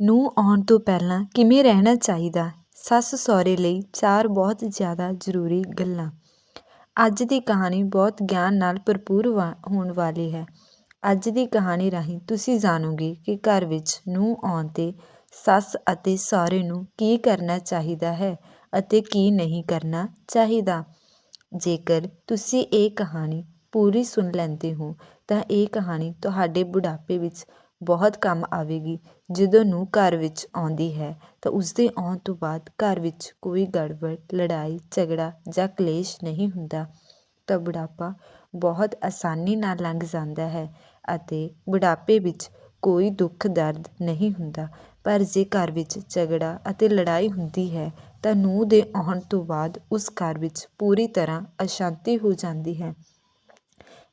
ਨੂੰ ਆਉਣ ਤੋਂ ਪਹਿਲਾਂ ਕਿਵੇਂ ਰਹਿਣਾ ਚਾਹੀਦਾ? ਸੱਸ ਸਹੁਰੇ ਲਈ ਚਾਰ ਬਹੁਤ ਜ਼ਿਆਦਾ ਜ਼ਰੂਰੀ ਗੱਲਾਂ। ਅੱਜ ਦੀ ਕਹਾਣੀ ਬਹੁਤ ਗਿਆਨ ਨਾਲ ਭਰਪੂਰ ਵਾ, ਹੋਣ ਵਾਲੀ ਹੈ। ਅੱਜ ਦੀ ਕਹਾਣੀ ਰਾਹੀਂ ਤੁਸੀਂ ਜਾਣੋਗੇ ਕਿ ਘਰ ਵਿੱਚ ਨੂੰ ਆਉਣ 'ਤੇ ਸੱਸ ਅਤੇ ਸਹੁਰੇ ਨੂੰ ਕੀ ਕਰਨਾ ਚਾਹੀਦਾ ਹੈ ਅਤੇ ਕੀ ਨਹੀਂ ਕਰਨਾ ਚਾਹੀਦਾ। ਜੇਕਰ ਤੁਸੀਂ ਇਹ ਕਹਾਣੀ ਪੂਰੀ ਸੁਣ ਲੈਂਦੇ ਹੋ, ਤਾਂ ਇਹ ਕਹਾਣੀ ਤੁਹਾਡੇ ਬੁਢਾਪੇ ਵਿੱਚ ਬਹੁਤ ਕੰਮ ਆਵੇਗੀ। ਜਦੋਂ ਨੂੰਹ ਘਰ ਵਿੱਚ ਆਉਂਦੀ ਹੈ, ਤਾਂ ਉਸਦੇ ਆਉਣ ਤੋਂ ਬਾਅਦ ਘਰ ਵਿੱਚ ਕੋਈ ਗੜਬੜ, ਲੜਾਈ, ਝਗੜਾ ਜਾਂ ਕਲੇਸ਼ ਨਹੀਂ ਹੁੰਦਾ। ਤਾਂ ਬੁਢਾਪਾ ਬਹੁਤ ਆਸਾਨੀ ਨਾਲ ਲੰਘ ਜਾਂਦਾ ਹੈ ਅਤੇ ਬੁਢਾਪੇ ਵਿੱਚ ਕੋਈ ਦੁੱਖ, ਦਰਦ ਨਹੀਂ ਹੁੰਦਾ। ਪਰ ਜੇ ਘਰ ਵਿੱਚ ਝਗੜਾ ਅਤੇ ਲੜਾਈ ਹੁੰਦੀ ਹੈ, ਤਾਂ ਨੂੰਹ ਦੇ ਆਉਣ ਤੋਂ ਬਾਅਦ ਉਸ ਘਰ ਵਿੱਚ ਪੂਰੀ ਤਰ੍ਹਾਂ ਅਸ਼ਾਂਤੀ ਹੋ ਜਾਂਦੀ ਹੈ।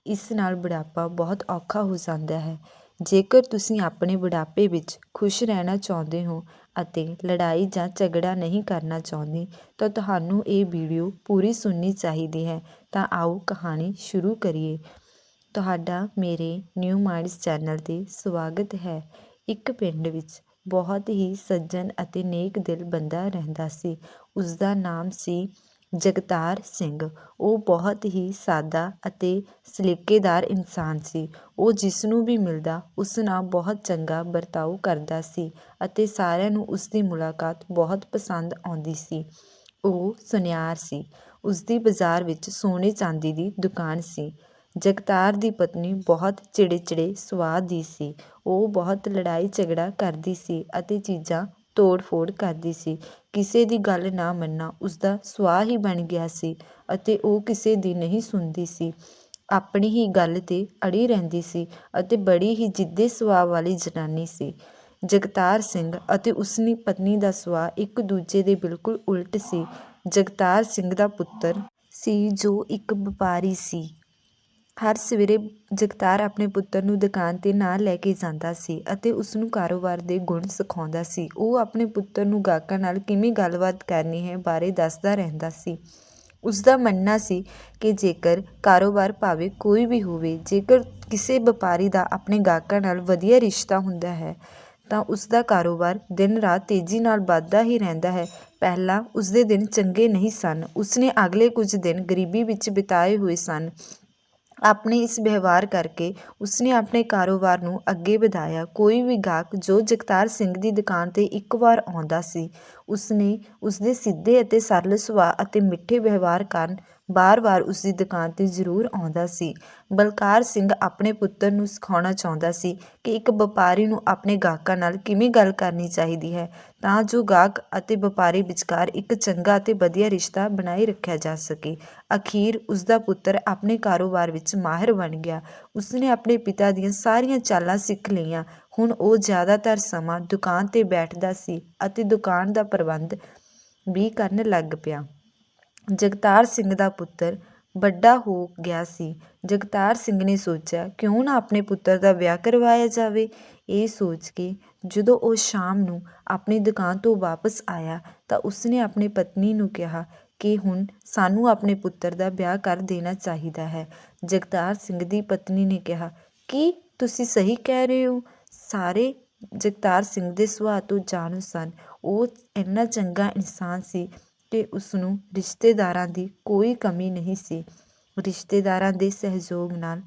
ਇਸ ਨਾਲ ਬੁਢਾਪਾ ਬਹੁਤ ਔਖਾ ਹੋ ਜਾਂਦਾ ਹੈ। ਜੇਕਰ ਤੁਸੀਂ ਆਪਣੇ ਬੁਢਾਪੇ ਵਿੱਚ ਖੁਸ਼ ਰਹਿਣਾ ਚਾਹੁੰਦੇ ਹੋ ਅਤੇ ਲੜਾਈ ਜਾਂ ਝਗੜਾ ਨਹੀਂ ਕਰਨਾ ਚਾਹੁੰਦੇ, ਤਾਂ ਤੁਹਾਨੂੰ ਇਹ ਵੀਡੀਓ ਪੂਰੀ ਸੁਣਨੀ ਚਾਹੀਦੀ ਹੈ। ਤਾਂ ਆਓ ਕਹਾਣੀ ਸ਼ੁਰੂ ਕਰੀਏ। ਤੁਹਾਡਾ ਮੇਰੇ ਨਿਊ ਮਾਈਂਡਸ ਚੈਨਲ 'ਤੇ ਸਵਾਗਤ ਹੈ। ਇੱਕ ਪਿੰਡ ਵਿੱਚ ਬਹੁਤ ਹੀ ਸੱਜਣ ਅਤੇ ਨੇਕ ਦਿਲ ਬੰਦਾ ਰਹਿੰਦਾ ਸੀ। ਉਸ ਦਾ ਨਾਮ ਸੀ ਜਗਤਾਰ ਸਿੰਘ। ਉਹ ਬਹੁਤ ਹੀ ਸਾਦਾ ਅਤੇ ਸਲੀਕੇਦਾਰ ਇਨਸਾਨ ਸੀ। ਉਹ ਜਿਸ ਨੂੰ ਵੀ ਮਿਲਦਾ ਉਸ ਨਾਲ ਬਹੁਤ ਚੰਗਾ ਵਰਤਾਓ ਕਰਦਾ ਸੀ ਅਤੇ ਸਾਰਿਆਂ ਨੂੰ ਉਸ ਦੀ ਮੁਲਾਕਾਤ ਬਹੁਤ ਪਸੰਦ ਆਉਂਦੀ ਸੀ। ਉਹ ਸੁਨਿਆਰ ਸੀ। ਉਸ ਦੀ ਬਾਜ਼ਾਰ ਵਿੱਚ ਸੋਨੇ ਚਾਂਦੀ ਦੀ ਦੁਕਾਨ ਸੀ। ਜਗਤਾਰ ਦੀ ਪਤਨੀ ਬਹੁਤ ਚਿੜਚਿੜੇ ਸੁਭਾਅ ਦੀ ਸੀ। ਉਹ ਬਹੁਤ ਲੜਾਈ ਝਗੜਾ ਕਰਦੀ ਸੀ ਅਤੇ ਚੀਜ਼ਾਂ ਤੋੜ ਫੋੜ ਕਰਦੀ ਸੀ। ਕਿਸੇ ਦੀ ਗੱਲ ਨਾ ਮੰਨਣਾ ਉਸਦਾ ਸੁਆਹ ਹੀ ਬਣ ਗਿਆ ਸੀ ਅਤੇ ਉਹ ਕਿਸੇ ਦੀ ਨਹੀਂ ਸੁਣਦੀ ਸੀ। ਆਪਣੀ ਹੀ ਗੱਲ 'ਤੇ ਅੜੀ ਰਹਿੰਦੀ ਸੀ ਅਤੇ ਬੜੀ ਹੀ ਜਿੱਦੇ ਸੁਭਾਅ ਵਾਲੀ ਜਨਾਨੀ ਸੀ। ਜਗਤਾਰ ਸਿੰਘ ਅਤੇ ਉਸਦੀ ਪਤਨੀ ਦਾ ਸੁਭਾਅ ਇੱਕ ਦੂਜੇ ਦੇ ਬਿਲਕੁਲ ਉਲਟ ਸੀ। ਜਗਤਾਰ ਸਿੰਘ ਦਾ ਪੁੱਤਰ ਸੀ ਜੋ ਇੱਕ ਵਪਾਰੀ ਸੀ। ਹਰ ਸਵੇਰੇ ਜਗਤਾਰ ਆਪਣੇ ਪੁੱਤਰ ਨੂੰ ਦੁਕਾਨ 'ਤੇ ਨਾਲ ਲੈ ਕੇ ਜਾਂਦਾ ਸੀ ਅਤੇ ਉਸ ਨੂੰ ਕਾਰੋਬਾਰ ਦੇ ਗੁਣ ਸਿਖਾਉਂਦਾ ਸੀ। ਉਹ ਆਪਣੇ ਪੁੱਤਰ ਨੂੰ ਗਾਹਕਾਂ ਨਾਲ ਕਿਵੇਂ ਗੱਲਬਾਤ ਕਰਨੀ ਹੈ ਬਾਰੇ ਦੱਸਦਾ ਰਹਿੰਦਾ ਸੀ। ਉਸ ਦਾ ਮੰਨਣਾ ਸੀ ਕਿ ਜੇਕਰ ਕਾਰੋਬਾਰ ਭਾਵੇਂ ਕੋਈ ਵੀ ਹੋਵੇ, ਜੇਕਰ ਕਿਸੇ ਵਪਾਰੀ ਦਾ ਆਪਣੇ ਗਾਹਕਾਂ ਨਾਲ ਵਧੀਆ ਰਿਸ਼ਤਾ ਹੁੰਦਾ ਹੈ, ਤਾਂ ਉਸ ਦਾ ਕਾਰੋਬਾਰ ਦਿਨ ਰਾਤ ਤੇਜ਼ੀ ਨਾਲ ਵੱਧਦਾ ਹੀ ਰਹਿੰਦਾ ਹੈ। ਪਹਿਲਾਂ ਉਸ ਦੇ ਦਿਨ ਚੰਗੇ ਨਹੀਂ ਸਨ। ਉਸਨੇ ਅਗਲੇ ਕੁਝ ਦਿਨ ਗਰੀਬੀ ਵਿੱਚ ਬਿਤਾਏ ਹੋਏ ਸਨ। ਆਪਣੇ ਇਸ ਵਿਵਹਾਰ ਕਰਕੇ ਉਸਨੇ ਆਪਣੇ ਕਾਰੋਬਾਰ ਨੂੰ ਅੱਗੇ ਵਧਾਇਆ। ਕੋਈ ਵੀ ਗਾਹਕ ਜੋ ਜਗਤਾਰ ਸਿੰਘ ਦੀ ਦੁਕਾਨ 'ਤੇ ਇੱਕ ਵਾਰ ਆਉਂਦਾ ਸੀ, ਉਸਨੇ ਉਸਦੇ ਸਿੱਧੇ ਅਤੇ ਸਰਲ ਸੁਭਾਅ ਅਤੇ ਮਿੱਠੇ ਵਿਵਹਾਰ ਕਾਰਨ ਵਾਰ-ਵਾਰ ਉਸ ਦੀ ਦੁਕਾਨ 'ਤੇ ਜ਼ਰੂਰ ਆਉਂਦਾ ਸੀ। ਬਲਕਾਰ ਸਿੰਘ ਆਪਣੇ ਪੁੱਤਰ ਨੂੰ ਸਿਖਾਉਣਾ ਚਾਹੁੰਦਾ ਸੀ ਕਿ ਇੱਕ ਵਪਾਰੀ ਨੂੰ ਆਪਣੇ ਗਾਹਕਾਂ ਨਾਲ ਕਿਵੇਂ ਗੱਲ ਕਰਨੀ ਚਾਹੀਦੀ ਹੈ, ਤਾਂ ਜੋ ਗਾਹਕ ਅਤੇ ਵਪਾਰੀ ਵਿਚਕਾਰ ਇੱਕ ਚੰਗਾ ਅਤੇ ਵਧੀਆ ਰਿਸ਼ਤਾ ਬਣਾਈ ਰੱਖਿਆ ਜਾ ਸਕੇ। ਅਖੀਰ ਉਸ ਦਾ ਪੁੱਤਰ ਆਪਣੇ ਕਾਰੋਬਾਰ ਵਿੱਚ ਮਾਹਿਰ ਬਣ ਗਿਆ। ਉਸਨੇ ਆਪਣੇ ਪਿਤਾ ਦੀਆਂ ਸਾਰੀਆਂ ਚਾਲਾਂ ਸਿੱਖ ਲਈਆਂ। ਹੁਣ ਉਹ ਜ਼ਿਆਦਾਤਰ ਸਮਾਂ ਦੁਕਾਨ 'ਤੇ ਬੈਠਦਾ ਸੀ ਅਤੇ ਦੁਕਾਨ ਦਾ ਪ੍ਰਬੰਧ ਵੀ ਕਰਨ ਲੱਗ ਪਿਆ। ਜਗਤਾਰ ਸਿੰਘ ਦਾ ਪੁੱਤਰ ਵੱਡਾ ਹੋ ਗਿਆ ਸੀ। ਜਗਤਾਰ ਸਿੰਘ ਨੇ ਸੋਚਿਆ, ਕਿਉਂ ਨਾ ਆਪਣੇ ਪੁੱਤਰ ਦਾ ਵਿਆਹ ਕਰਵਾਇਆ ਜਾਵੇ? ਇਹ ਸੋਚ ਕੇ ਜਦੋਂ ਉਹ ਸ਼ਾਮ ਨੂੰ ਆਪਣੀ ਦੁਕਾਨ ਤੋਂ ਵਾਪਸ ਆਇਆ ਤਾਂ ਉਸਨੇ ਆਪਣੀ ਪਤਨੀ ਨੂੰ ਕਿਹਾ ਕਿ ਹੁਣ ਸਾਨੂੰ ਆਪਣੇ ਪੁੱਤਰ ਦਾ ਵਿਆਹ ਕਰ ਦੇਣਾ ਚਾਹੀਦਾ ਹੈ। ਜਗਤਾਰ ਸਿੰਘ ਦੀ ਪਤਨੀ ਨੇ ਕਿਹਾ, ਕੀ ਤੁਸੀਂ ਸਹੀ ਕਹਿ ਰਹੇ ਹੋ? ਸਾਰੇ ਜਗਤਾਰ ਸਿੰਘ ਦੇ ਸੁਭਾਅ ਤੋਂ ਜਾਣੂ ਸਨ। ਉਹ ਇੰਨਾ ਚੰਗਾ ਇਨਸਾਨ ਸੀ ਕਿ ਉਸ ਨੂੰ ਰਿਸ਼ਤੇਦਾਰਾਂ ਦੀ ਕੋਈ ਕਮੀ ਨਹੀਂ ਸੀ। ਰਿਸ਼ਤੇਦਾਰਾਂ ਦੇ ਸਹਿਯੋਗ ਨਾਲ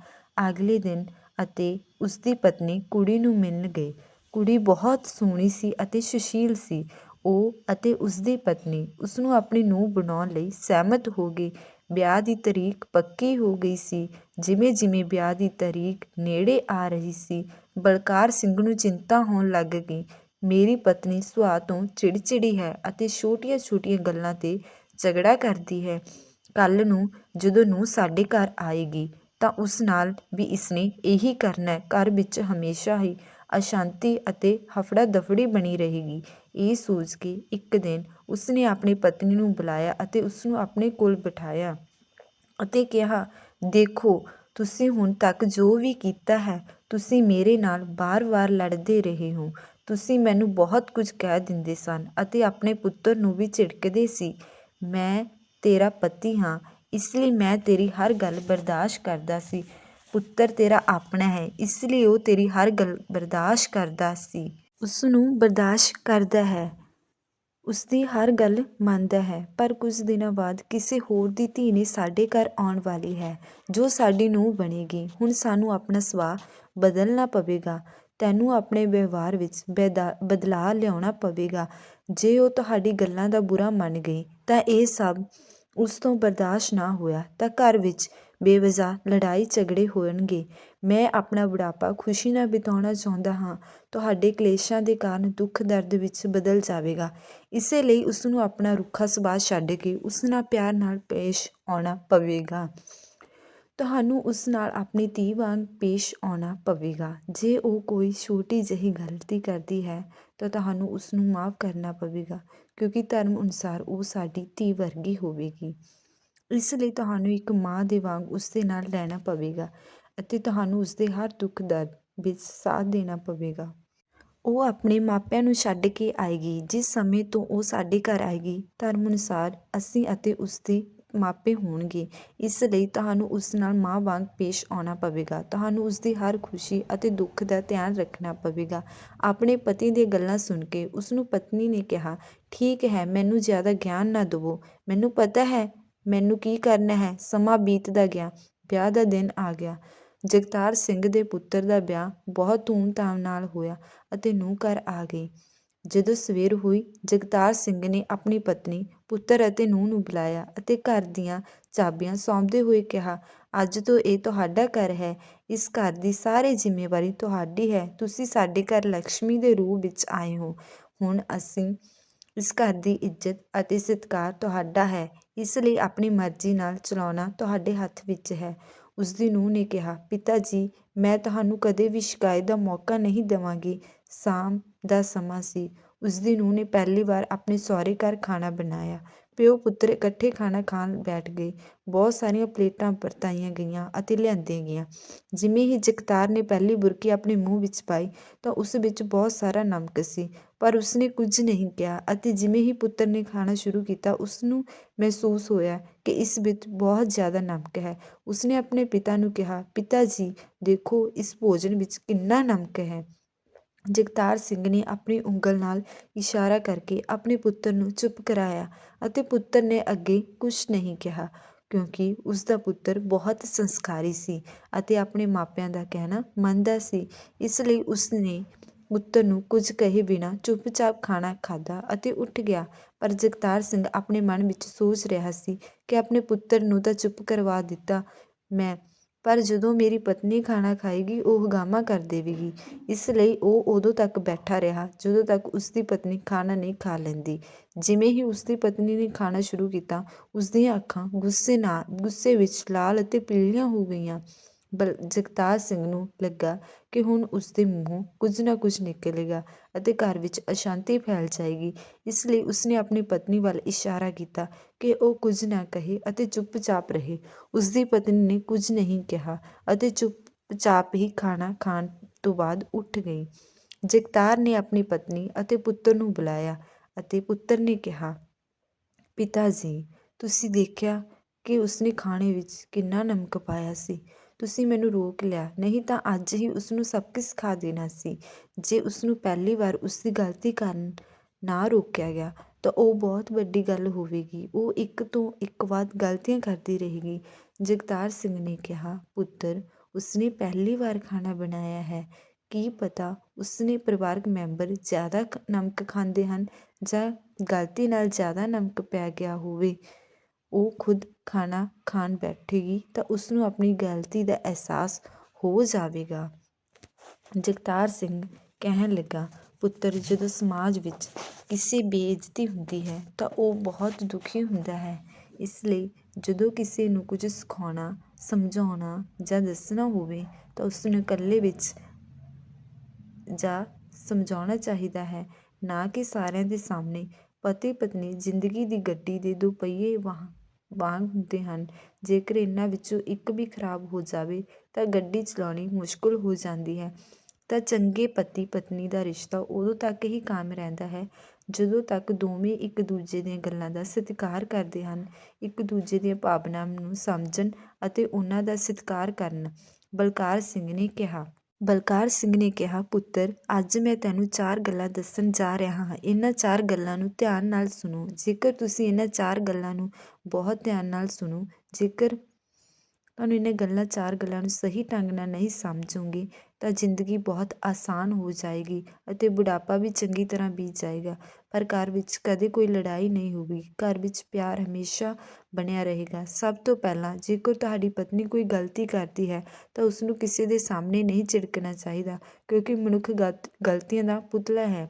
ਅਗਲੇ ਦਿਨ ਅਤੇ ਉਸ ਦੀ ਪਤਨੀ ਕੁੜੀ ਨੂੰ ਮਿਲਣ ਗਏ। ਕੁੜੀ ਬਹੁਤ ਸੋਹਣੀ ਸੀ ਅਤੇ ਸੁਸ਼ੀਲ ਸੀ। ਉਹ ਅਤੇ ਉਸ ਦੀ ਪਤਨੀ ਉਸ ਨੂੰ ਆਪਣੀ ਨੂੰਹ ਬਣਾਉਣ ਲਈ ਸਹਿਮਤ ਹੋ ਗਏ। ਵਿਆਹ ਦੀ ਤਰੀਕ ਪੱਕੀ ਹੋ ਗਈ ਸੀ। ਜਿਵੇਂ ਜਿਵੇਂ ਵਿਆਹ ਦੀ ਤਰੀਕ ਨੇੜੇ ਆ ਰਹੀ ਸੀ, ਬਲਕਾਰ ਸਿੰਘ ਨੂੰ ਚਿੰਤਾ ਹੋਣ ਲੱਗ ਗਈ। ਮੇਰੀ ਪਤਨੀ ਸੁਭਾਅ ਤੋਂ ਚਿੜਚਿੜੀ ਹੈ ਅਤੇ ਛੋਟੀਆਂ-ਛੋਟੀਆਂ ਗੱਲਾਂ 'ਤੇ ਝਗੜਾ ਕਰਦੀ ਹੈ। ਕੱਲ੍ਹ ਨੂੰ ਜਦੋਂ ਨੂੰ ਸਾਡੇ ਘਰ ਆਏਗੀ ਤਾਂ ਉਸ ਨਾਲ ਵੀ ਇਸਨੇ ਇਹੀ ਕਰਨਾ ਘਰ ਵਿੱਚ ਹਮੇਸ਼ਾ ਹੀ ਅਸ਼ਾਂਤੀ ਅਤੇ ਹਫੜਾ ਦਫੜੀ ਬਣੀ ਰਹੇਗੀ। ਇਹ ਸੋਚ ਕੇ ਇੱਕ ਦਿਨ ਉਸਨੇ ਆਪਣੀ ਪਤਨੀ ਨੂੰ ਬੁਲਾਇਆ ਅਤੇ ਉਸਨੂੰ ਆਪਣੇ ਕੋਲ ਬਿਠਾਇਆ ਅਤੇ ਕਿਹਾ, ਦੇਖੋ, ਤੁਸੀਂ ਹੁਣ ਤੱਕ ਜੋ ਵੀ ਕੀਤਾ ਹੈ, ਤੁਸੀਂ ਮੇਰੇ ਨਾਲ ਵਾਰ ਵਾਰ ਲੜਦੇ ਰਹੇ ਹੋ। ਤੁਸੀਂ ਮੈਨੂੰ ਬਹੁਤ ਕੁਝ ਕਹਿ ਦਿੰਦੇ ਸਨ ਅਤੇ ਆਪਣੇ ਪੁੱਤਰ ਨੂੰ ਵੀ ਝਿੜਕਦੇ ਸੀ। ਮੈਂ ਤੇਰਾ ਪਤੀ ਹਾਂ, ਇਸ ਲਈ ਮੈਂ ਤੇਰੀ ਹਰ ਗੱਲ ਬਰਦਾਸ਼ਤ ਕਰਦਾ ਸੀ। ਪੁੱਤਰ ਤੇਰਾ ਆਪਣਾ ਹੈ, ਇਸ ਲਈ ਉਹ ਤੇਰੀ ਹਰ ਗੱਲ ਬਰਦਾਸ਼ਤ ਕਰਦਾ ਸੀ। ਉਸ ਨੂੰ ਬਰਦਾਸ਼ਤ ਕਰਦਾ ਹੈ। ਉਸਦੀ ਹਰ ਗੱਲ ਮੰਨਦਾ ਹੈ, ਪਰ ਕੁਝ ਦਿਨਾਂ ਬਾਅਦ ਕਿਸੇ ਹੋਰ ਦੀ ਧੀ ਨੇ ਸਾਡੇ ਘਰ ਆਉਣ ਵਾਲੀ ਹੈ, ਜੋ ਸਾਡੀ ਨੂੰ ਬਣੇਗੀ। ਹੁਣ ਸਾਨੂੰ ਆਪਣਾ ਸੁਭਾਅ ਬਦਲਣਾ ਪਵੇਗਾ। ਤੈਨੂੰ ਆਪਣੇ ਵਿਵਹਾਰ ਵਿੱਚ ਬੈਦਾ ਬਦਲਾਅ ਲਿਆਉਣਾ ਪਵੇਗਾ। ਜੇ ਉਹ ਤੁਹਾਡੀ ਗੱਲਾਂ ਦਾ ਬੁਰਾ ਮੰਨ ਗਈ, ਤਾਂ ਇਹ ਸਭ ਉਸ ਤੋਂ ਬਰਦਾਸ਼ਤ ਨਾ ਹੋਇਆ, ਤਾਂ ਘਰ ਵਿੱਚ ਬੇਵਜ੍ਹਾ ਲੜਾਈ ਝਗੜੇ ਹੋਣਗੇ। ਮੈਂ ਆਪਣਾ ਬੁਢਾਪਾ ਖੁਸ਼ੀ ਨਾਲ ਬਿਤਾਉਣਾ ਚਾਹੁੰਦਾ ਹਾਂ। ਤੁਹਾਡੇ ਕਲੇਸ਼ਾਂ ਦੇ ਕਾਰਨ ਦੁੱਖ ਦਰਦ ਵਿੱਚ ਬਦਲ ਜਾਵੇਗਾ। ਇਸੇ ਲਈ ਉਸ ਨੂੰ ਆਪਣਾ ਰੁੱਖਾ ਸੁਭਾਅ ਛੱਡ ਕੇ ਉਸ ਨਾਲ ਪਿਆਰ ਨਾਲ ਪੇਸ਼ ਆਉਣਾ ਪਵੇਗਾ। ਤੁਹਾਨੂੰ ਉਸ ਨਾਲ ਆਪਣੀ ਧੀ ਵਾਂਗ ਪੇਸ਼ ਆਉਣਾ ਪਵੇਗਾ। ਜੇ ਉਹ ਕੋਈ ਛੋਟੀ ਜਿਹੀ ਗਲਤੀ ਕਰਦੀ ਹੈ, ਤਾਂ ਤੁਹਾਨੂੰ ਉਸ ਨੂੰ ਮਾਫ ਕਰਨਾ ਪਵੇਗਾ, ਕਿਉਂਕਿ ਧਰਮ ਅਨੁਸਾਰ ਉਹ ਸਾਡੀ ਧੀ ਵਰਗੀ ਹੋਵੇਗੀ। ਇਸ ਲਈ ਤੁਹਾਨੂੰ ਇੱਕ ਮਾਂ ਦੇ ਵਾਂਗ ਉਸ ਦੇ ਨਾਲ ਰਹਿਣਾ ਪਵੇਗਾ ਅਤੇ ਤੁਹਾਨੂੰ ਉਸ ਦੇ ਹਰ ਦੁੱਖ ਦਰਦ ਵਿੱਚ ਸਾਥ ਦੇਣਾ ਪਵੇਗਾ। ਉਹ ਆਪਣੇ ਮਾਪਿਆਂ ਨੂੰ ਛੱਡ ਕੇ ਆਏਗੀ। ਜਿਸ ਸਮੇਂ ਤੋਂ ਉਹ ਸਾਡੇ ਘਰ ਆਏਗੀ, ਧਰਮ ਅਨੁਸਾਰ ਅਸੀਂ ਅਤੇ ਉਸ ਦੇ ਮਾਪੇ ਹੋਣਗੇ। ਇਸ ਲਈ ਤੁਹਾਨੂੰ ਉਸ ਨਾਲ ਮਾਂ ਵਾਂਗ ਪੇਸ਼ ਆਉਣਾ ਪਵੇਗਾ। ਤੁਹਾਨੂੰ ਉਸ ਦੀ ਹਰ ਖੁਸ਼ੀ ਅਤੇ ਦੁੱਖ ਦਾ ਧਿਆਨ ਰੱਖਣਾ ਪਵੇਗਾ। ਆਪਣੇ ਪਤੀ ਦੀਆਂ ਗੱਲਾਂ ਸੁਣ ਕੇ ਉਸ ਨੂੰ ਪਤਨੀ ਨੇ ਕਿਹਾ, ਠੀਕ ਹੈ, ਮੈਨੂੰ ਜ਼ਿਆਦਾ ਗਿਆਨ ਨਾ ਦਿਵੋ। ਮੈਨੂੰ ਪਤਾ ਹੈ, ਮੈਨੂੰ ਕੀ ਕਰਨਾ ਹੈ। ਸਮਾਂ ਬੀਤਦਾ ਗਿਆ, ਵਿਆਹ ਦਾ ਦਿਨ ਆ ਗਿਆ। ਜਗਤਾਰ ਸਿੰਘ ਦੇ ਪੁੱਤਰ ਦਾ ਵਿਆਹ ਬਹੁਤ ਧੂਮ-ਧਾਮ ਨਾਲ ਹੋਇਆ ਅਤੇ ਨੂੰ ਘਰ ਆ ਗਈ ਜਦੋਂ ਸਵੇਰ ਹੋਈ, ਜਗਤਾਰ ਸਿੰਘ ਨੇ ਆਪਣੀ ਪਤਨੀ, ਪੁੱਤਰ ਅਤੇ ਨੂੰਹ ਨੂੰ ਬੁਲਾਇਆ ਅਤੇ ਘਰ ਦੀਆਂ ਚਾਬੀਆਂ ਸੌਂਪਦੇ ਹੋਏ ਕਿਹਾ, ਅੱਜ ਤੋਂ ਇਹ ਤੁਹਾਡਾ ਘਰ ਹੈ। ਇਸ ਘਰ ਦੀ ਸਾਰੀ ਜ਼ਿੰਮੇਵਾਰੀ ਤੁਹਾਡੀ ਹੈ। ਤੁਸੀਂ ਸਾਡੇ ਘਰ ਲక్ష్ਮੀ ਦੇ ਰੂਪ ਵਿੱਚ ਆਏ ਹੋ। ਹੁਣ ਅਸੀਂ ਇਸ ਘਰ ਦੀ ਇੱਜ਼ਤ ਅਤੇ ਸਤਿਕਾਰ ਤੁਹਾਡਾ ਹੈ। ਇਸ ਲਈ ਆਪਣੀ ਮਰਜ਼ੀ ਨਾਲ ਚਲਾਉਣਾ ਤੁਹਾਡੇ ਹੱਥ ਵਿੱਚ ਹੈ। ਉਸ ਦੀ ਨੂੰਹ ਨੇ ਕਿਹਾ, ਪਿਤਾ ਜੀ, ਮੈਂ ਤੁਹਾਨੂੰ ਕਦੇ ਵੀ ਸ਼ਿਕਾਇਤ ਦਾ ਮੌਕਾ ਨਹੀਂ ਦੇਵਾਂਗੀ। ਸ਼ਾਮ ਦਾ ਸਮਾਂ ਸੀ। ਉਸ ਦੀ ਨੂੰਹ ਨੇ ਪਹਿਲੀ ਵਾਰ ਆਪਣੇ ਸਹੁਰੇ ਘਰ ਖਾਣਾ ਬਣਾਇਆ। ਪਿਓ ਪੁੱਤਰ ਇਕੱਠੇ ਖਾਣਾ ਖਾਣ ਬੈਠ ਗਏ। ਬਹੁਤ ਸਾਰੀਆਂ ਪਲੇਟਾਂ ਪਰਤਾਈਆਂ ਗਈਆਂ ਅਤੇ ਲਿਆਂਦੀਆਂ ਗਈਆਂ। ਜਿਵੇਂ ਹੀ ਜਗਤਾਰ ਨੇ ਪਹਿਲੀ ਬੁਰਕੀ ਆਪਣੇ ਮੂੰਹ ਵਿੱਚ ਪਾਈ ਤਾਂ ਉਸ ਵਿੱਚ ਬਹੁਤ ਸਾਰਾ ਨਮਕ ਸੀ। ਪਰ ਉਸਨੇ ਕੁਝ ਨਹੀਂ ਕਿਹਾ ਅਤੇ ਜਿਵੇਂ ਹੀ ਪੁੱਤਰ ਨੇ ਖਾਣਾ ਸ਼ੁਰੂ ਕੀਤਾ ਉਸ ਨੂੰ ਮਹਿਸੂਸ ਹੋਇਆ ਕਿ ਇਸ ਵਿੱਚ ਬਹੁਤ ਜ਼ਿਆਦਾ ਨਮਕ ਹੈ। ਉਸਨੇ ਆਪਣੇ ਪਿਤਾ ਨੂੰ ਕਿਹਾ, ਪਿਤਾ ਜੀ, ਦੇਖੋ, ਇਸ ਭੋਜਨ ਵਿੱਚ ਕਿੰਨਾ ਨਮਕ ਹੈ। ਜਗਤਾਰ ਸਿੰਘ ਨੇ ਆਪਣੀ ਉਂਗਲ ਨਾਲ ਇਸ਼ਾਰਾ ਕਰਕੇ ਆਪਣੇ ਪੁੱਤਰ ਨੂੰ ਚੁੱਪ ਕਰਾਇਆ ਅਤੇ ਪੁੱਤਰ ਨੇ ਅੱਗੇ ਕੁਝ ਨਹੀਂ ਕਿਹਾ, ਕਿਉਂਕਿ ਉਸ ਦਾ ਪੁੱਤਰ ਬਹੁਤ ਸੰਸਕਾਰੀ ਸੀ ਅਤੇ ਆਪਣੇ ਮਾਪਿਆਂ ਦਾ ਕਹਿਣਾ ਮੰਨਦਾ ਸੀ। ਇਸ ਲਈ ਉਸ ਨੇ ਪੁੱਤਰ ਨੂੰ ਕੁਝ ਕਹੇ ਬਿਨਾਂ ਚੁੱਪਚਾਪ ਖਾਣਾ ਖਾਧਾ ਅਤੇ ਉੱਠ ਗਿਆ। ਪਰ ਜਗਤਾਰ ਸਿੰਘ ਆਪਣੇ ਮਨ ਵਿੱਚ ਸੋਚ ਰਿਹਾ ਸੀ ਕਿ ਆਪਣੇ ਪੁੱਤਰ ਨੂੰ ਤਾਂ ਚੁੱਪ ਕਰਵਾ ਦਿੱਤਾ, ਮੈਂ ਪਰ ਜਦੋਂ ਮੇਰੀ ਪਤਨੀ ਖਾਣਾ ਖਾਏਗੀ, ਉਹ ਹੰਗਾਮਾ ਕਰ ਦੇਵੇਗੀ। ਇਸ ਲਈ ਉਹ ਉਦੋਂ ਤੱਕ ਬੈਠਾ ਰਿਹਾ, ਜਦੋਂ ਤੱਕ ਉਸ ਦੀ ਪਤਨੀ ਖਾਣਾ ਨਹੀਂ ਖਾ ਲੈਂਦੀ। ਜਿਵੇਂ ਹੀ ਉਸ ਦੀ ਪਤਨੀ ਨੇ ਖਾਣਾ ਸ਼ੁਰੂ ਕੀਤਾ ਉਸ ਦੀਆਂ ਅੱਖਾਂ ਗੁੱਸੇ ਨਾਲ ਗੁੱਸੇ ਵਿੱਚ ਲਾਲ ਅਤੇ ਪੀਲੀਆਂ ਹੋ ਗਈਆਂ। ਬਲ, ਜਗਤਾਰ ਸਿੰਘ ਨੂੰ ਲੱਗਾ ਕਿ ਹੁਣ ਉਸ ਦੇ ਮੂੰਹੋਂ ਕੁਝ ਨਾ ਕੁਝ ਨਿਕਲੇਗਾ ਅਤੇ ਘਰ ਵਿੱਚ ਅਸ਼ਾਂਤੀ ਫੈਲ ਜਾਏਗੀ। ਇਸ ਲਈ ਉਸਨੇ ਆਪਣੀ ਪਤਨੀ ਵੱਲ ਇਸ਼ਾਰਾ ਕੀਤਾ ਕਿ ਉਹ ਕੁਝ ਨਾ ਕਹੇ ਅਤੇ ਚੁੱਪਚਾਪ ਰਹੇ। ਉਸ ਦੀ ਪਤਨੀ ਨੇ ਕੁਝ ਨਹੀਂ ਕਿਹਾ ਅਤੇ ਚੁੱਪਚਾਪ ਹੀ ਖਾਣਾ ਖਾਣ ਤੋਂ ਬਾਅਦ ਉੱਠ ਗਈ। ਜਗਤਾਰ ਨੇ ਆਪਣੀ ਪਤਨੀ ਅਤੇ ਪੁੱਤਰ ਨੂੰ ਬੁਲਾਇਆ ਅਤੇ ਪੁੱਤਰ ਨੇ ਕਿਹਾ, ਪਿਤਾ ਜੀ, ਤੁਸੀਂ ਦੇਖਿਆ ਕਿ ਉਸਨੇ ਖਾਣੇ ਵਿੱਚ ਕਿੰਨਾ ਨਮਕ ਪਾਇਆ ਸੀ? ਤੁਸੀਂ ਮੈਨੂੰ ਰੋਕ ਲਿਆ। ਨਹੀਂ ਤਾਂ ਅੱਜ ਹੀ ਉਸ ਨੂੰ ਸਭ ਕੁਝ ਸਿਖਾ ਦੇਣਾ ਸੀ। ਜੇ ਉਸ ਨੂੰ ਪਹਿਲੀ ਵਾਰ ਉਸ ਦੀ ਗਲਤੀ ਕਾਰਨ ਨਾ ਰੋਕਿਆ ਗਿਆ, ਤਾਂ ਉਹ ਬਹੁਤ ਵੱਡੀ ਗੱਲ ਹੋਵੇਗੀ। ਉਹ ਇੱਕ ਤੋਂ ਇੱਕ ਵਾਰ ਗਲਤੀਆਂ ਕਰਦੀ ਰਹੇਗੀ। ਜਗਤਾਰ ਸਿੰਘ ਨੇ ਕਿਹਾ, ਪੁੱਤਰ, ਉਸਨੇ ਪਹਿਲੀ ਵਾਰ ਖਾਣਾ ਬਣਾਇਆ ਹੈ। ਕੀ ਪਤਾ ਉਸਨੇ ਪਰਿਵਾਰਕ ਮੈਂਬਰ ਜ਼ਿਆਦਾ ਨਮਕ ਖਾਂਦੇ ਹਨ ਜਾਂ ਗਲਤੀ ਨਾਲ ਜ਼ਿਆਦਾ ਨਮਕ ਪੈ ਗਿਆ ਹੋਵੇ। ਉਹ ਖੁਦ ਖਾਣਾ ਖਾਣ ਬੈਠੇਗੀ ਤਾਂ ਉਸਨੂੰ ਆਪਣੀ ਗਲਤੀ ਦਾ ਅਹਿਸਾਸ ਹੋ ਜਾਵੇਗਾ। ਜਗਤਾਰ ਸਿੰਘ ਕਹਿਣ ਲੱਗਾ, ਪੁੱਤਰ, ਜਦੋਂ ਸਮਾਜ ਵਿੱਚ ਕਿਸੇ ਬੇਇੱਜ਼ਤੀ ਹੁੰਦੀ ਹੈ ਤਾਂ ਉਹ ਬਹੁਤ ਦੁਖੀ ਹੁੰਦਾ ਹੈ। ਇਸ ਲਈ ਜਦੋਂ ਕਿਸੇ ਨੂੰ ਕੁਝ ਸਿਖਾਉਣਾ, ਸਮਝਾਉਣਾ ਜਾਂ ਦੱਸਣਾ ਹੋਵੇ ਤਾਂ ਉਸ ਨੂੰ ਇਕੱਲੇ ਵਿੱਚ ਜਾਂ ਸਮਝਾਉਣਾ ਚਾਹੀਦਾ ਹੈ, ਨਾ ਕਿ ਸਾਰਿਆਂ ਦੇ ਸਾਹਮਣੇ ਪਤੀ ਪਤਨੀ ਜ਼ਿੰਦਗੀ ਦੀ ਗੱਡੀ ਦੇ ਦੋ ਪਹੀਏ ਵਾਹ, ਵਾਂਗ ਹੁੰਦੇ ਹਨ। ਜੇਕਰ ਇਹਨਾਂ ਵਿੱਚੋਂ ਇੱਕ ਵੀ ਖਰਾਬ ਹੋ ਜਾਵੇ ਤਾਂ ਗੱਡੀ ਚਲਾਉਣੀ ਮੁਸ਼ਕਲ ਹੋ ਜਾਂਦੀ ਹੈ। ਤਾਂ ਚੰਗੇ ਪਤੀ ਪਤਨੀ ਦਾ ਰਿਸ਼ਤਾ ਉਦੋਂ ਤੱਕ ਹੀ ਕਾਇਮ ਰਹਿੰਦਾ ਹੈ, ਜਦੋਂ ਤੱਕ ਦੋਵੇਂ ਇੱਕ ਦੂਜੇ ਦੀਆਂ ਗੱਲਾਂ ਦਾ ਸਤਿਕਾਰ ਕਰਦੇ ਹਨ, ਇੱਕ ਦੂਜੇ ਦੀਆਂ ਭਾਵਨਾਵਾਂ ਨੂੰ ਸਮਝਣ ਅਤੇ ਉਹਨਾਂ ਦਾ ਸਤਿਕਾਰ ਕਰਨ, ਬਲਕਾਰ ਸਿੰਘ ਨੇ ਕਿਹਾ। ਬਲਕਾਰ ਸਿੰਘ ਨੇ ਕਿਹਾ, ਪੁੱਤਰ, ਅੱਜ ਮੈਂ ਤੈਨੂੰ ਚਾਰ ਗੱਲਾਂ ਦੱਸਣ ਜਾ ਰਿਹਾ ਹਾਂ। ਇਹਨਾਂ ਚਾਰ ਗੱਲਾਂ ਨੂੰ ਧਿਆਨ ਨਾਲ ਸੁਣੋ। ਜੇਕਰ ਤੁਸੀਂ ਇਹਨਾਂ ਚਾਰ ਗੱਲਾਂ ਨੂੰ ਬਹੁਤ ਧਿਆਨ ਨਾਲ ਸੁਣੋ, ਜੇਕਰ ਤੁਹਾਨੂੰ ਇਹਨਾਂ ਗੱਲਾਂ ਚਾਰ ਗੱਲਾਂ ਨੂੰ ਸਹੀ ਢੰਗ ਨਾਲ ਨਹੀਂ ਸਮਝੋਗੇ ਤਾਂ ਜ਼ਿੰਦਗੀ ਬਹੁਤ ਆਸਾਨ ਹੋ ਜਾਏਗੀ ਅਤੇ ਬੁਢਾਪਾ ਵੀ ਚੰਗੀ ਤਰ੍ਹਾਂ ਬੀਤ ਜਾਏਗਾ। ਪਰ ਘਰ ਵਿੱਚ ਕਦੇ ਕੋਈ ਲੜਾਈ ਨਹੀਂ ਹੋਵੇਗੀ। ਘਰ ਵਿੱਚ ਪਿਆਰ ਹਮੇਸ਼ਾ ਬਣਿਆ ਰਹੇਗਾ। ਸਭ ਤੋਂ ਪਹਿਲਾਂ ਜੇਕਰ ਤੁਹਾਡੀ ਪਤਨੀ ਕੋਈ ਗਲਤੀ ਕਰਦੀ ਹੈ ਤਾਂ ਉਸਨੂੰ ਕਿਸੇ ਦੇ ਸਾਹਮਣੇ ਨਹੀਂ ਝਿੜਕਣਾ ਚਾਹੀਦਾ, ਕਿਉਂਕਿ ਮਨੁੱਖ ਗਲਤ, ਗਲਤੀਆਂ ਦਾ ਪੁਤਲਾ ਹੈ।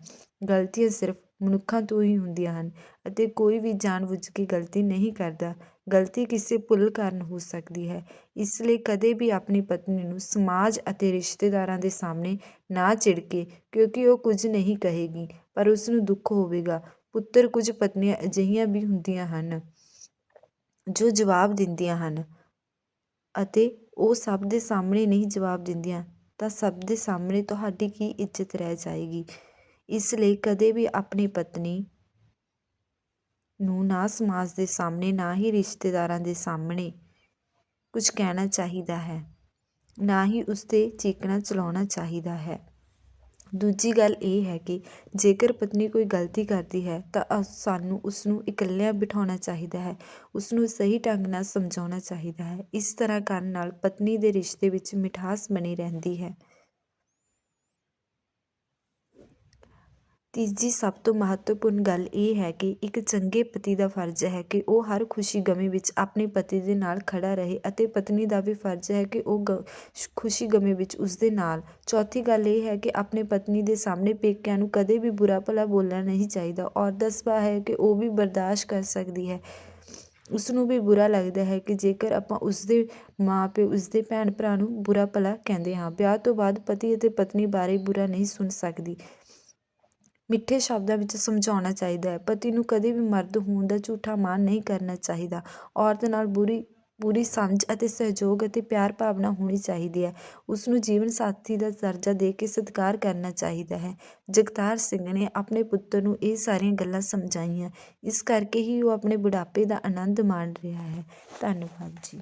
ਗਲਤੀਆਂ ਸਿਰਫ ਮਨੁੱਖਾਂ ਤੋਂ ਹੀ ਹੁੰਦੀਆਂ ਹਨ ਅਤੇ ਕੋਈ ਵੀ ਜਾਣਬੁੱਝ ਕੇ ਗਲਤੀ ਨਹੀਂ ਕਰਦਾ। ਗਲਤੀ ਕਿਸੇ ਭੁੱਲ ਕਾਰਨ ਹੋ ਸਕਦੀ ਹੈ। ਇਸ ਲਈ ਕਦੇ ਵੀ ਆਪਣੀ ਪਤਨੀ ਨੂੰ ਸਮਾਜ ਅਤੇ ਰਿਸ਼ਤੇਦਾਰਾਂ ਦੇ ਸਾਹਮਣੇ ਨਾ ਝਿੜਕੇ, ਕਿਉਂਕਿ ਉਹ ਕੁਝ ਨਹੀਂ ਕਹੇਗੀ, ਪਰ ਉਸ ਨੂੰ ਦੁੱਖ ਹੋਵੇਗਾ। ਪੁੱਤਰ ਕੁਝ ਪਤਨੀਆਂ ਅਜਿਹੀਆਂ ਵੀ ਹੁੰਦੀਆਂ ਹਨ ਜੋ ਜਵਾਬ ਦਿੰਦੀਆਂ ਹਨ ਅਤੇ ਉਹ ਸਭ ਦੇ ਸਾਹਮਣੇ ਨਹੀਂ ਜਵਾਬ ਦਿੰਦੀਆਂ, ਤਾਂ ਸਭ ਦੇ ਸਾਹਮਣੇ ਤੁਹਾਡੀ ਕੀ ਇੱਜ਼ਤ ਰਹਿ ਜਾਏਗੀ? ਇਸ ਲਈ ਕਦੇ ਵੀ ਆਪਣੀ ਪਤਨੀ ਨੂੰ ਨਾ ਸਮਾਜ ਦੇ ਸਾਹਮਣੇ, ਨਾ ਹੀ ਰਿਸ਼ਤੇਦਾਰਾਂ ਦੇ ਸਾਹਮਣੇ ਕੁਝ ਕਹਿਣਾ ਚਾਹੀਦਾ ਹੈ, ਨਾ ਹੀ ਉਸ 'ਤੇ ਚੀਕਣਾ ਚਲਾਉਣਾ ਚਾਹੀਦਾ ਹੈ। ਦੂਜੀ ਗੱਲ ਇਹ ਹੈ ਕਿ ਜੇਕਰ ਪਤਨੀ ਕੋਈ ਗਲਤੀ ਕਰਦੀ ਹੈ, ਤਾਂ ਅ- ਸਾਨੂੰ ਉਸ ਨੂੰ ਇਕੱਲਿਆਂ ਬਿਠਾਉਣਾ ਚਾਹੀਦਾ ਹੈ ਉਸ ਨੂੰ ਸਹੀ ਢੰਗ ਨਾਲ ਸਮਝਾਉਣਾ ਚਾਹੀਦਾ ਹੈ। ਇਸ ਤਰ੍ਹਾਂ ਕਰਨ ਨਾਲ ਪਤਨੀ ਦੇ ਰਿਸ਼ਤੇ ਵਿੱਚ ਮਿਠਾਸ ਬਣੀ ਰਹਿੰਦੀ ਹੈ। ਤੀਜੀ ਸਭ ਤੋਂ ਮਹੱਤਵਪੂਰਨ ਗੱਲ ਇਹ ਹੈ ਕਿ ਇੱਕ ਚੰਗੇ ਪਤੀ ਦਾ ਫਰਜ਼ ਹੈ ਕਿ ਉਹ ਹਰ ਖੁਸ਼ੀ ਗਮੀ ਵਿੱਚ ਆਪਣੇ ਪਤੀ ਦੇ ਨਾਲ ਖੜ੍ਹਾ ਰਹੇ ਅਤੇ ਪਤਨੀ ਦਾ ਵੀ ਫਰਜ਼ ਹੈ ਕਿ ਉਹ ਗ, ਖੁਸ਼ੀ ਗਮੀ ਵਿੱਚ ਉਸਦੇ ਨਾਲ। ਚੌਥੀ ਗੱਲ ਇਹ ਹੈ ਕਿ ਆਪਣੇ ਪਤਨੀ ਦੇ ਸਾਹਮਣੇ ਪੇਕਿਆਂ ਨੂੰ ਕਦੇ ਵੀ ਬੁਰਾ ਭਲਾ ਬੋਲਣਾ ਨਹੀਂ ਚਾਹੀਦਾ ਔਰਤ ਦਾ ਸੁਭਾਅ ਹੈ ਕਿ ਉਹ ਵੀ ਬਰਦਾਸ਼ਤ ਕਰ ਸਕਦੀ ਹੈ। ਉਸ ਨੂੰ ਵੀ ਬੁਰਾ ਲੱਗਦਾ ਹੈ ਕਿ ਜੇਕਰ ਆਪਾਂ ਉਸਦੇ ਮਾਂ ਪਿਓ ਉਸਦੇ ਭੈਣ ਭਰਾ ਨੂੰ ਬੁਰਾ ਭਲਾ ਕਹਿੰਦੇ ਹਾਂ, ਵਿਆਹ ਤੋਂ ਬਾਅਦ ਪਤੀ ਅਤੇ ਪਤਨੀ ਬਾਰੇ ਬੁਰਾ ਨਹੀਂ ਸੁਣ ਸਕਦੀ। ਮਿੱਠੇ ਸ਼ਬਦਾਂ ਵਿੱਚ ਸਮਝਾਉਣਾ ਚਾਹੀਦਾ ਹੈ। ਪਤੀ ਨੂੰ ਕਦੇ ਵੀ ਮਰਦ ਹੋਣ ਦਾ ਝੂਠਾ ਮਾਣ ਨਹੀਂ ਕਰਨਾ ਚਾਹੀਦਾ। ਔਰਤ ਨਾਲ ਬੁਰੀ, ਪੂਰੀ ਸਮਝ ਅਤੇ ਸਹਿਯੋਗ ਅਤੇ ਪਿਆਰ ਭਾਵਨਾ ਹੋਣੀ ਚਾਹੀਦੀ ਹੈ। ਉਸ ਨੂੰ ਜੀਵਨ ਸਾਥੀ ਦਾ ਦਰਜਾ ਦੇ ਕੇ ਸਤਿਕਾਰ ਕਰਨਾ ਚਾਹੀਦਾ ਹੈ। ਜਗਤਾਰ ਸਿੰਘ ਨੇ ਆਪਣੇ ਪੁੱਤਰ ਨੂੰ ਇਹ ਸਾਰੀਆਂ ਗੱਲਾਂ ਸਮਝਾਈਆਂ। ਇਸ ਕਰਕੇ ਹੀ ਉਹ ਆਪਣੇ ਬੁਢਾਪੇ ਦਾ ਆਨੰਦ ਮਾਣ ਰਿਹਾ ਹੈ। ਧੰਨਵਾਦ ਜੀ।